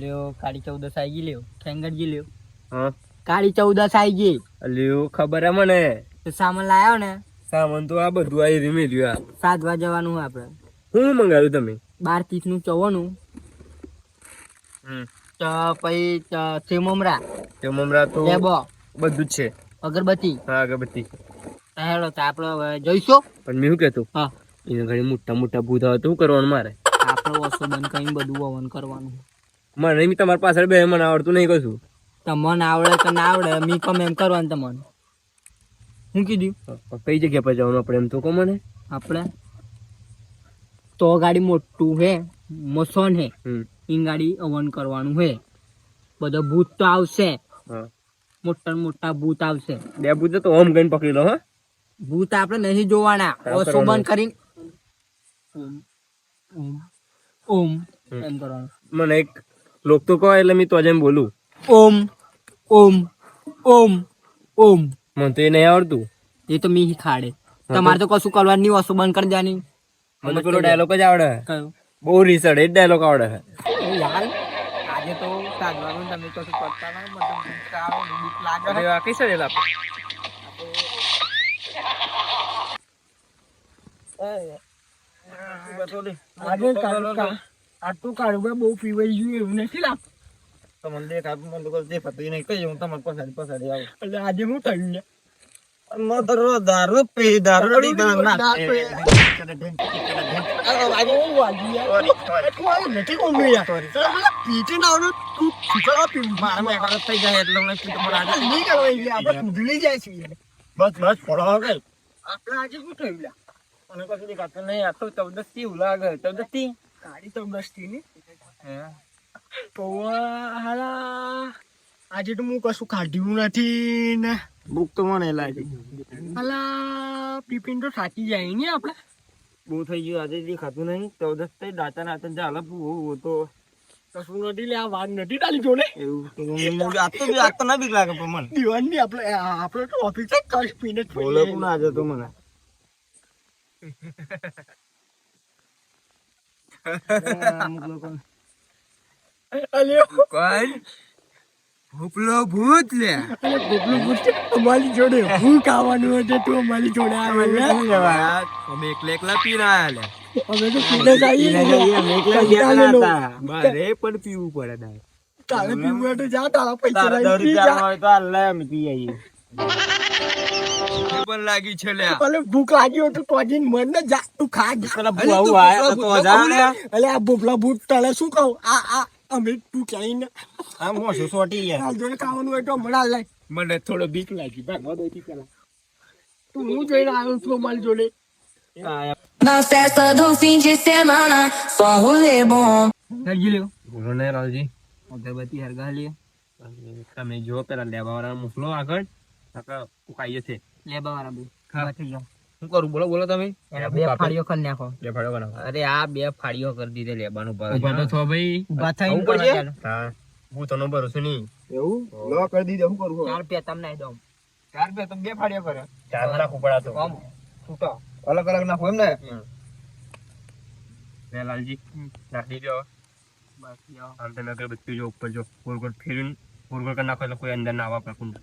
લ્યો કાળી ચૌદસ આવી ગઈ લ્યો ખેંગરજી લ્યો. હા? કાળી ચૌદસ આવી ગઈ. લ્યો ખબર હે મને? સામાન લાવ્યો ને? સામાન તો આ બધું આવી રીમે લ્યો સાધવા જવાનું આપણે. શું મંગાવ્યું તમે? બાર ત્રીસનું ચૌવાનું તો પછી સેમમરા મમરા. તો લેબો બધું જ છે. અગરબત્તી. હા અગરબત્તી. હેડો તો આપણે હવે જઈશું. પણ મેં શું કહેતું? હા. એને ઘણી મોટા મોટા ભૂત આવે તો શું કરવાનું મારે? આપણે ઓછો બંધ કરીને બધું વવન કરવાનું. મને એમ તમારી પાછળ બે મને આવડતું નહીં કશું. તમને આવડે કે ના આવડે મી કમ એમ કરવાનું તમને હું કીધું? કઈ જગ્યા પર જવાનું આપણે એમ તો કહો મને? આપણે? તો ગાડી મોટું હે મસોન હે. ઈ ગાડી અવન કરવાનું હે. બધો ભૂત તો આવશે. મોટા મોટા ભૂત આવશે. બે ભૂત તો ઓમ ગઈને પકડી લો હા. ભૂત આપણે નહીં જોવાના. કરવાનું. કરીને. ઓમ એમ કરવાનું. મને એક લોક તો કહો એટલે મેં તો જેમ બોલું ઓમ ઓમ ઓમ ઓમ મને તો એ નહીં આવડતું એ તો મી ખાડે તમારે તો કશું કરવાનું નહીં વસ્તુ બંધ કરી દેવાની મને પેલો ડાયલોગ જ આવડે બહુ રીસડ એ ડાયલોગ આવડે એ યાર આજે તો સાંજવાનું તમે કશું કરતા ના મતલબ લાગે આ કઈ સડેલા આજે કાઢું આટલું કાઢું બહુ પીવાઈ ગયું એવું નથી લાગતું. તમને દેખાતું મને તો કશું દેખાતું નહીં. કઈ હું તમારે પસાડી પસાડી આવું. એટલે આજે હું થયું ને? મધરો દારૂ પી દારૂ પી દારૂ પી. આજે હું વાગ્યું યાર તું નથી કોમ્બી યાર. પીટી ના આવડે તું શીખવા પીવું. મારા મેં થઈ જાય એટલે મને મને આજે નહીં આપણે સુધરી જાય છે બસ બસ ફોડો કઈ આપણે આજે શું થયું લ્યા મને કશું દેખાતું નહીં. આ તો ચૌદસથી એવું લાગે. ચૌદસ? થી ગાડી તો બસતી ને હાલા આજે તો હું કશું કાઢ્યું નથી ને. ભૂખ તો મને લાગી. હાલા પીપીન તો સાચી જાય ને આપણે. બહુ થઈ ગયું. આજે જે ખાધું નહીં ચૌદસથી દાંતા નાતા ચાલે બહુ તો. કશું નથી લે આ વાત નથી ડાલી જોડે. એવું આ તો આ તો ના બીક લાગે પણ મને. દીવાનની આપણે આપણે તો ઓફિસ જ કશ પીને બોલે પણ આજે તો મને. અમુક લોકો કોણ? ભૂપલો ભૂત લે. અરે ગોગલું પૂછે અમારી જોડે હું ખાવાનું હતું તું અમારી જોડે આવે અમે એકલા એકલા અમે તો પીને જઈએ. મારે પણ પીવું પડે તારે. પીવું એટલે જા તારા પૈસા જા. તો અમે પી આવીએ. પણ લાગી છે લે ભલે ભૂખ લાગી તો તો જઈને ને જા તું ખા પેલા અલે આયા તો જા અલે આ ભૂખલા ભૂત તને શું કહું? આ આ અમે તું ક્યાંય ને આ મોશું સોટી ગયા આ જોડે ખાવાનું હોય તો હમણાં લાય. મને થોડો બીક લાગી ભાગવા દો પેલા તું હું જઈને આવ્યો છું મારી જોડે? Na festa do fim de semana, só rolê bom. લઈ બોલો ને રાવજી. અગરબત્તી હરગા તમે જો પેલા લેવા વાળા મોકલો આગળ. નકર ઉકાઈએ છે લેબા વાળા બે હા. જાઓ શું કરું? બોલો બોલો તમે. બે ફાડીઓ કરી નાખો. બે ફાડો બનાવો. અરે આ બે ફાડીઓ કરી દીધે લેબાનું પર ઊભા તો થો ભાઈ. ઊભા આવું પડશે? હા હું. તનો ભરોસો નહીં. એવું? લો કરી દીધે. શું કરવું ચાર પે તમને દઉં. ચાર બે તમે બે ફાડ્યા કરે. ચાર નાખવું પડે તો. આમ છૂટો અલગ અલગ નાખો એમ ને લે લાલજી. નાખી દો બસ આમ તમે અગરબત્તી જો ઉપર જો. ગોળ ગોળ ફેરવીને ગોળ ગોળ કરી નાખો એટલે કોઈ અંદર ના આવે કુંડ.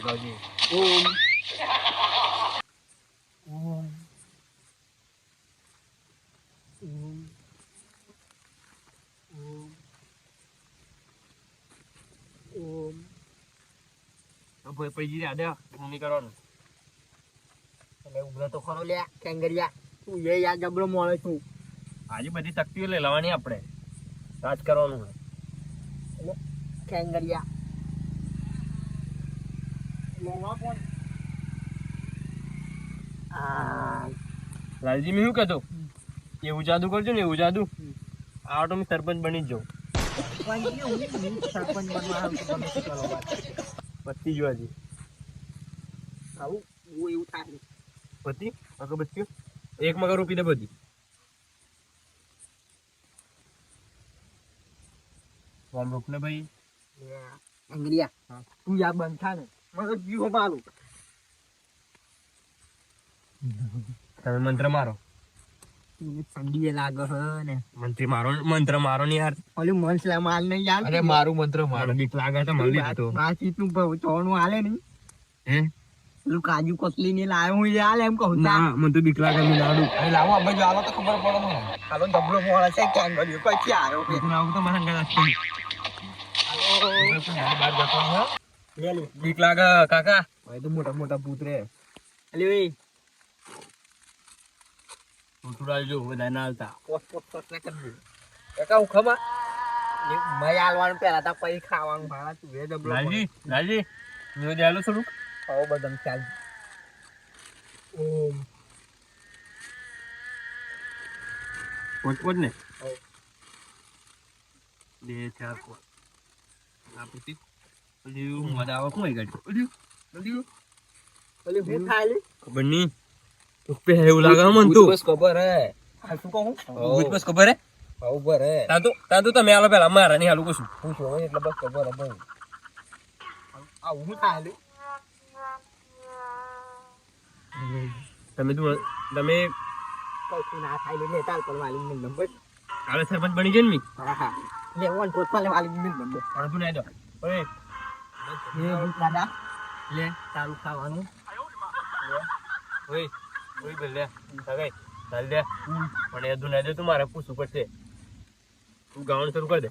લાલજી ઓમ ઓમ ઓમ ઓમ પૈજી રહ્યા દે મમ્મી કરવાનું. એટલે ઉભરો તો ખરો લે કેંગરિયા. તું એ યાદ જબરો મોળે છું. આજે બધી તકતીઓ લઈ લેવાની આપણે. રાજ કરવાનું હોય. કેંગરિયા. આ લાલજી મેં શું કહેતો એવું જાદુ કરજો ને એવું જાદુ. આ તો મેં સરપંચ બની જ જાઉં. સરપંચ બનવા આવું કરો હું એવું થાય બધી અગરબત્તીઓ એક મગર રૂપી દે બધી ફોર્મ રોક ને ભાઈ અંગડિયા. તું યા બંધ થા ને. મને જીવો મારું તમે મંત્ર મારો. ઠંડી લાગે હે ને. મંત્રી મારો મંત્ર મારો નહીં યાર ઓલું મનસલા માલ નહીં યાર. અરે મારું મંત્ર મારો. બીક લાગે તો મળી જતો બાકી તું ચોનું હાલે નહીં. હે? પેલું કાજુ કતલી ને લાવ્યો હું યાર એમ કહું ના મને તો બીક લાગે મેં લાડુ અરે લાવો બાજુ આવો તો ખબર પડે મને. હાલો ડબલો મોળા છે ક્યાં ગયો પછી આવ્યો કે? તું આવું તો મને ઘરે আসતી. બહાર જતો નહીં, હો. લે લે બીક લાગે કાકા? ભાઈ તો મોટા મોટા ભૂત રે. લે ઓય ઉઠુડા જો બધા ના હાલતા પોત પોત પોત ને કરી કાકા હું ખબર? મય આલવાનું પેલા તા પછી ખાવાનું ભાડા તું એ ડબલો લાલજી લાલજી મેં દેલો થોડું ખાઓ બદમ ચાલ. ઓમ. પોચ પોચ ને. બે ચાર પોચ. આ પછી. ઓલી મજા આવે કોણ ગાડી? ઓલી ઓલી ઓલી હું થાય ખબર નહીં ઉપે એવું લાગે મન તો. બસ ખબર હે. આ શું કહું? ભૂત બસ ખબર હે? હા ઉપર હે તા તો તા તો તમે આલો પેલા મારા નહીં હાલું કશું. હું છું હવે એટલે બસ ખબર હે ભાઈ. આ હું થાય તમે તું તમે કશું ના થાય લઈને તાલ પર વાલી મિલ નંબર કાલે સરપંચ બની જાય ને મી? હા હા લે ઓન પોત પર વાલી મિલ નંબર પણ તું ના દો. ઓય લે દાદા લે તારું ખાવાનું. ઓય ઓય લે સગાઈ ચાલ દે પણ એ દુના દે તું મારે પૂછવું પડશે. તું ગાવાનું શરૂ કરી દે.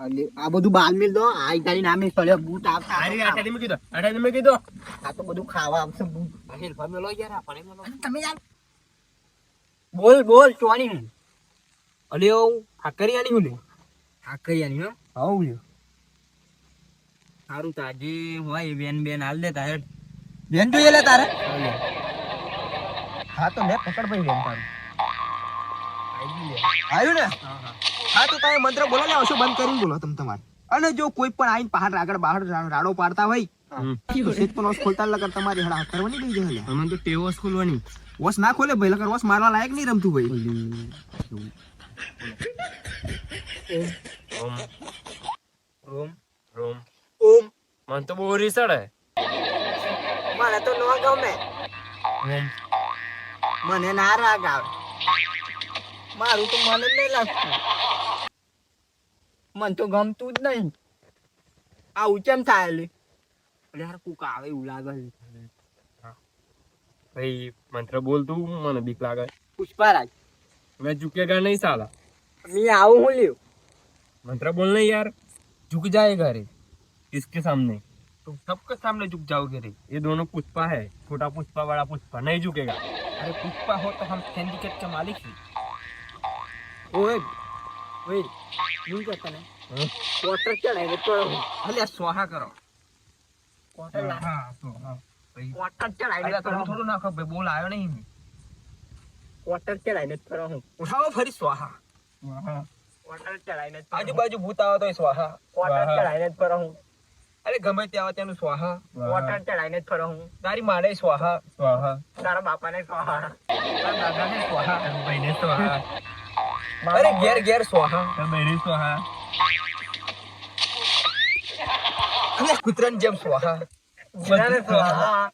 આ બધું બાલ મિલ દો. આ ઇટાલી નામે સળે બૂટ આવતા. આરી આટાડી મૂકી દો આટાડી મૂકી દો આ તો બધું ખાવા આવશે બૂટ આહિલ ફમે લો યાર આ પાણી લો તમે યાર બોલ બોલ ચોણી અલે ઓ હાકરિયાની હું લે. આલી હો? આવું લે. સારું તાજી હોય બેન બેન હાલ દે તારે. બેન જોઈએ લે તારે. હા તો મેં પકડ ભાઈ બેન તારું. આવ્યું ને? હા. તો તમે મંત્ર બોલો ને આવશો બંધ કરીને બોલો તમે તમારે. અને જો કોઈ પણ આઈને પહાડ આગળ બહાર રાડો પાડતા હોય તો પણ ઓસ ખોલતા લગર તમારી હડા કરવાની કઈ જશે મને તો ટેવો ખોલવાની. ઓસ ના ખોલે ભાઈ લગર ઓસ મારવા લાયક નહીં રમતું ભાઈ ઓમ ઓમ રોમ ઓમ. મને તો બહુ રીસડ મને તો ન ગમે. મને ના રાગ આવે. મારું તો મને નહીં લાગતું. મને તો ગમતું જ નહીં આવું કેમ થાય લે અરે યાર કુક આવે એવું લાગે છે ભાઈ મંત્ર બોલ તું મને બીક લાગે પુષ્પારાજ મેં ઝુકેગા નહીં સાલા મેં આવું હું લ્યો मंत्र बोलना यार झुक जाएगा रे इसके सामने तुम सबके सामने झुक जाओगे रे ये दोनों पुष्पा है छोटा पुष्पा बड़ा पुष्पा नहीं झुकेगा अरे पुष्पा हो तो हम सिंडिकेट के मालिक ही ઓય ઓય હું કે તને? કોટર ચડાય તો જ ફરો આજુબાજુ ભૂત આવે તો અરે ગમે તે તેનું સ્વાહા. વોટર ચડાઈને જ ફરો હું તારી માને સ્વાહા. સ્વાહા. તારા બાપાને સ્વાહા. તારા દાદાને સ્વાહા. ભાઈને સ્વાહા. અરે ઘેર ઘેર સોહા તમે સોહા અને કૂતરાની જેમ સોહા બધાને સોહા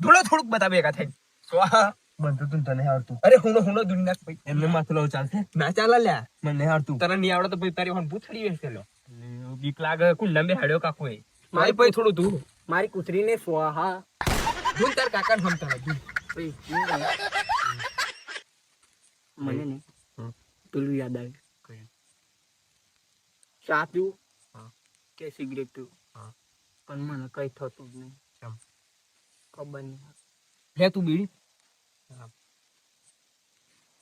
ધૂળો થોડુંક બધા ભેગા થઈ સોહા બનતું તું તને આવડતું અરે હુનો હુનો દુનિયા ભાઈ. એમને માથું લઉં ચાલશે. ના ચાલે લ્યા. મને આવડતું તને નહીં આવડે તો ભાઈ તારી હોન ભૂથડી વેસે લો બીક લાગે કુલ લંબે હડ્યો કાકો એ મારી ભાઈ થોડું તું મારી કુતરીને સોહા હું. તાર કાકાને હમતા ભાઈ. મને નહીં. પેલું યાદ આવ્યું ચા પીવું કે સિગરેટ. પીવું પણ મને કઈ થતું જ નહીં. કેમ? ખબર નહીં લે તું બીડી.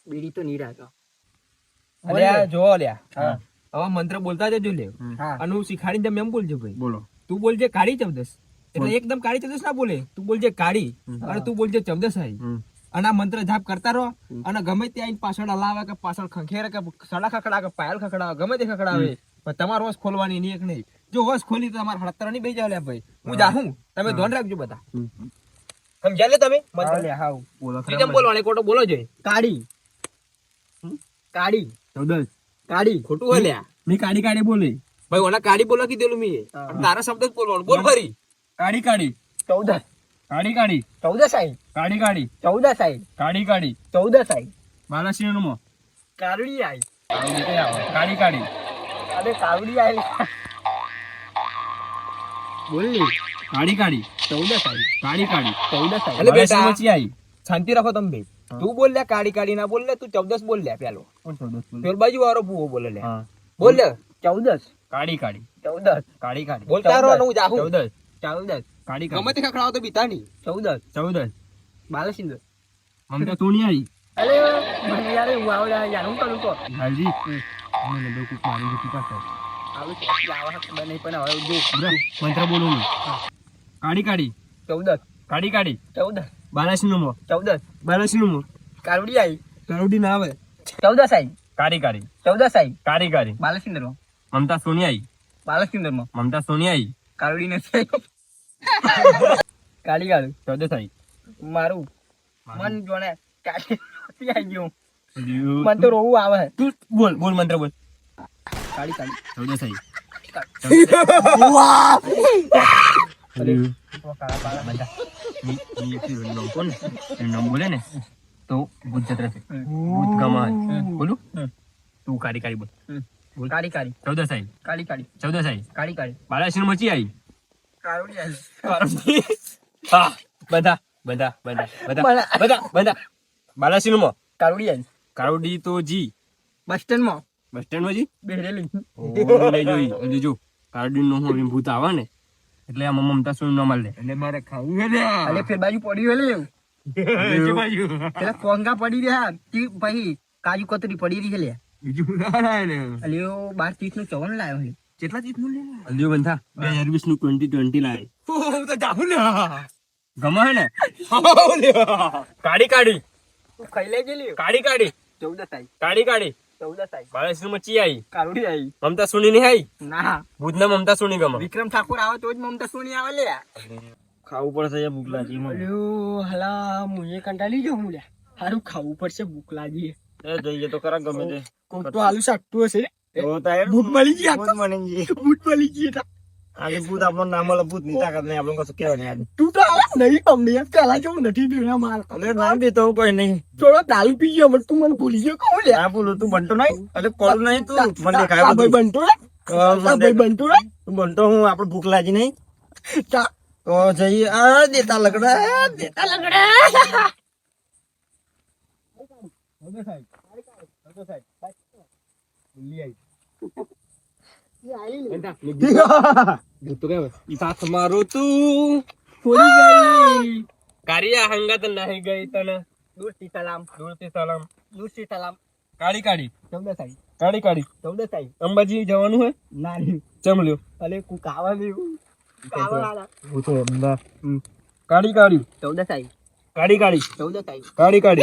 બીડી તો નિરાતો અલ્યા જો લ્યા. હવે મંત્ર બોલતા જજો લે અને હું શીખાડી તમે એમ બોલજો ભાઈ. બોલો. તું બોલજે કાળી ચમદસ એટલે એકદમ કાળી ચમદસ ના બોલે. તું બોલજે કાળી. અને તું બોલજે ચમદસ આવી અને આ મંત્ર જાપ કરતા રહો. અને ગમે ત્યાં પાછળ હલાવે કે પાછળ ખંખેરે કે સડા ખખડાવે કે પાયલ ખખડાવે ગમે તે ખખડાવે. પણ તમારે હોશ ખોલવાની નહીં એક નહીં. જો હોશ ખોલી તો તમારે હડતર નહીં બેસી જાય ભાઈ. હું જાહું. તમે ધોન રાખજો બધા. સમજ્યા લે તમે? પ્રીતમ બોલવાની ખોટો બોલો જોઈએ કાળી. કાળી. ચૌદસ. કાઢી ખોટું હોય લ્યા. મેં કાઢી કાઢી બોલી. ભાઈ ઓલા કાળી બોલો કીધેલું મેં તારા શબ્દ જ બોલવાનું. બોલ ફરી. કાઢી કાઢી ચૌદસ. કાઢી કાઢી. ચૌદ સાઈ કાઢી કાઢી. ચૌદ સાઈ કાઢી કાઢી. ચૌદ સાઈ મારા શિરણમાં કારડી આવી કાઢી કાઢી. અરે કાવડી આવી બોલની કાઢી કાઢી. ચૌદ સાઈ કાઢી કાઢી. ચૌદ સાઈ એટલે બેટા પછી આવી શાંતિ રાખો તમે બે. તું બોલ લે કાઢી કાઢી ના બોલ લે તું ચૌદસ બોલ લે પેલો. પેલો બાજુ વાળો ભૂવો બોલે લે બોલ લે ચૌદસ કાઢી કાઢી. ચૌદસ. કાઢી કાઢી. બોલતા રહો હું જાહું ચૌદસ. ચૌદસ. કાઢી ગમે તે ખખડાવો તો બીતા નહીં. ચૌદ બાલસિંદર મમ તો તું આવી. અરે મને યાર એવું આવડે યાર હું કરું તો. હાજી. મને લોકો મારી જતી પાસે આવું આવા ખબર નહીં પણ હવે જો મંત્ર બોલું કાઢી કાઢી. ચૌદ જ કાઢી કાઢી. ચૌદ બાલાસિંહ મો ચૌદ જ બાલાસિંહ મો કારવડી આવી. કારવડી ના આવે. ચૌદ સાઈ કારી કારી ચૌદ સાઈ કારી કારી બાલાસિંદર મમતા સોનિયા આવી. બાલાસિંદર મમતા સોની આવી. કારવડી નથી કાઢી કાઢું ચૌદ થઈ મારું મન જોને કાઢી આવી ગયું. મન તો રોવું આવે. તું બોલ બોલ મંત્ર બોલ. કાઢી કાઢી ચૌદ થઈ કાળી કાળી બોલ કાળી કાળી ચૌદ સાઈ કાળી કાળી ચૌદ સાઈ કાળી કાળી બાળાશ્રમ મચી આવી. હા બધા બધા બધા બધા બધા બધા. બાલાસિંહમાં કારડી આવી તો જી. બસ સ્ટેન્ડમાં બસ સ્ટેન્ડમાં જી બેરેલી જોઈ એટલે જો નું હું ભૂત આવે ને એટલે આ મમતા સુન ન મળે. એટલે મારે ખાવું ને. ફેર બાજુ પડી ગયેલું પેલા કોંગા પડી રહ્યા તી પછી કાજુ કતરી પડી રહી છે લે. બીજું ના ને. બાર ત્રીસનું ચવન લાવ્યો છે. કેટલા નું લે હલ્દીઓ બંધા બે હજાર વીસનું ટ્વેન્ટી ટ્વેન્ટી લાવે હું તો જાહુ લે ગમે હે ને? કાળી કાળી તું ખાઈ લેજે લ્યો? મમતા સુની નહીં આવી ના. ભૂત ને મમતા સુની ગમે. વિક્રમ ઠાકોર આવે તો જ મમતા સુની આવે લે ખાવું પડશે ભૂખ લાગી અલ્યો હલા મુએ કંટાળી ગયો હું લે હારું ખાવું પડશે ભૂખ લાગી જઈએ તો ખરા ગમે તે. કોક તો આલુ શાકતું હશે તો તારે મળી ગયા આ તો. મને ભૂખ મળી. આજે ભૂત આપણને નામ મળે ભૂતની તાકાત નહીં આપણને કશું કહેવાય તું તો નહીં અમને યાર પેલા જેવું નથી પીણા માર અરે ના બી કોઈ નહીં. થોડો દારૂ પી ગયો તું મને ભૂલી ગયો કહું લે. ના બોલું તું બનતો નહીં. અરે કોળું નહીં તું? મને દેખાય ભાઈ બનતો ભાઈ બનતો રે તું બનતો હું આપણે ભૂખ લાગી નહીં. તા. જઈએ. આ દેતા લગડા દેતા લગડા. મારું તું. કારિયા હંગત નહીં ગઈ તને. દૂર સલામ. દૂર સલામ. દૂર સલામ. કાળી કાળી ચૌદા સાઈ. કાળી કાળી ચૌદા સાઈ. અંબાજી જવાનું હે? ના રે ચમલ્યો અલે કુ કાવા નહીં હું તો અમદા કાળી કાળી ચૌદા સાઈ. કાળી કાળી ચૌદા સાઈ. કાળી કાળી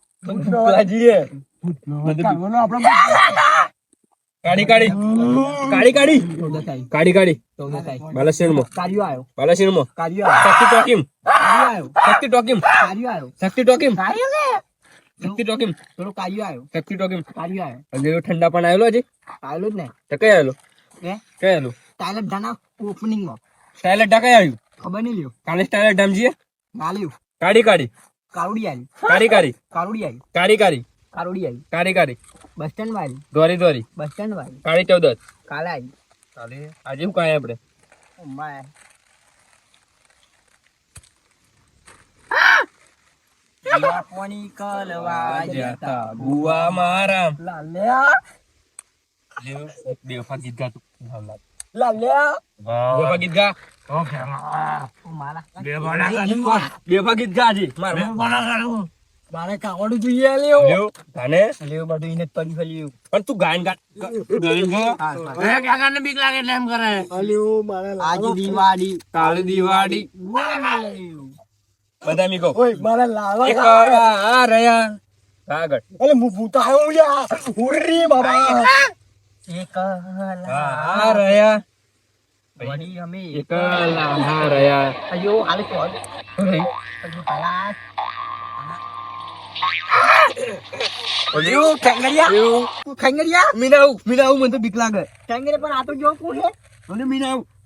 કાઢી આવ્યો બાલાસિંહમાં કાર્યો આવ્યો ઠંડા પણ આવેલો હજી આવેલો જ ને તો કઈ આવેલો કઈ આવેલો ટાયલર ઢાના ઓપનિંગમાં ટાયલર ઢા કઈ આવ્યું ખબર નહીં લ્યો કાલે ટાયલર ઢામજીએ ના કાઢી કાઢી. કારુડી આવી કારી કાળી કારુડી આવી કાળી કાળી કારુડી આવી કાળી બસ સ્ટેન્ડ વાળી દોરી દોરી બસ સ્ટેન્ડ વાળી કાળી ચૌદસ. કાલે આવી કાલે આજે શું કાંઈ આપણે? માય પાણી કલવા જતા બુઆ મારા. લાલ્યા. બેવફા ગીત ગાતું. મારે કાવડું જોઈએ લેવો તને લેવો બધું ઇને પડી ફલ્યું પણ તું ગાયન ગાય ગાયન બીક લાગે એટલે એમ કરે અલ્યો મારે આજ દિવાળી કાલ દિવાળી બધા મીકો ઓય મારે લાવા એક આ રહ્યા આગળ અલે હું ભૂતા આવ્યો લ્યા ઓરે બાબા એક રહ્યા વળી અમે એક રહ્યા અયો હાલે તો અયો છે?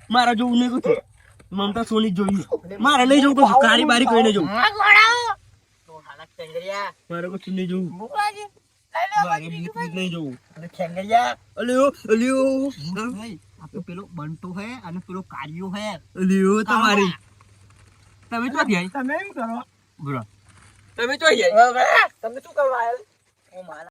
મારા જોવું નહીં કુછ મમતા સોની જોયું મારે નહીં જોવું કાળી બારી કોઈ નહીં જોવું. હાલા મારે કશું નહીં જોવું. મારે ભૂત ભૂત નહીં જોવું. અને ટેંગરિયા અલ્યો અલ્યો. આ પેલો બંટો હે અને પેલો કાર્યો હે. અલ્યો તમારી. તમે તો ગયા તમે એમ કરો. બોલો. તમે તો ગયા તમે શું કરવા આયા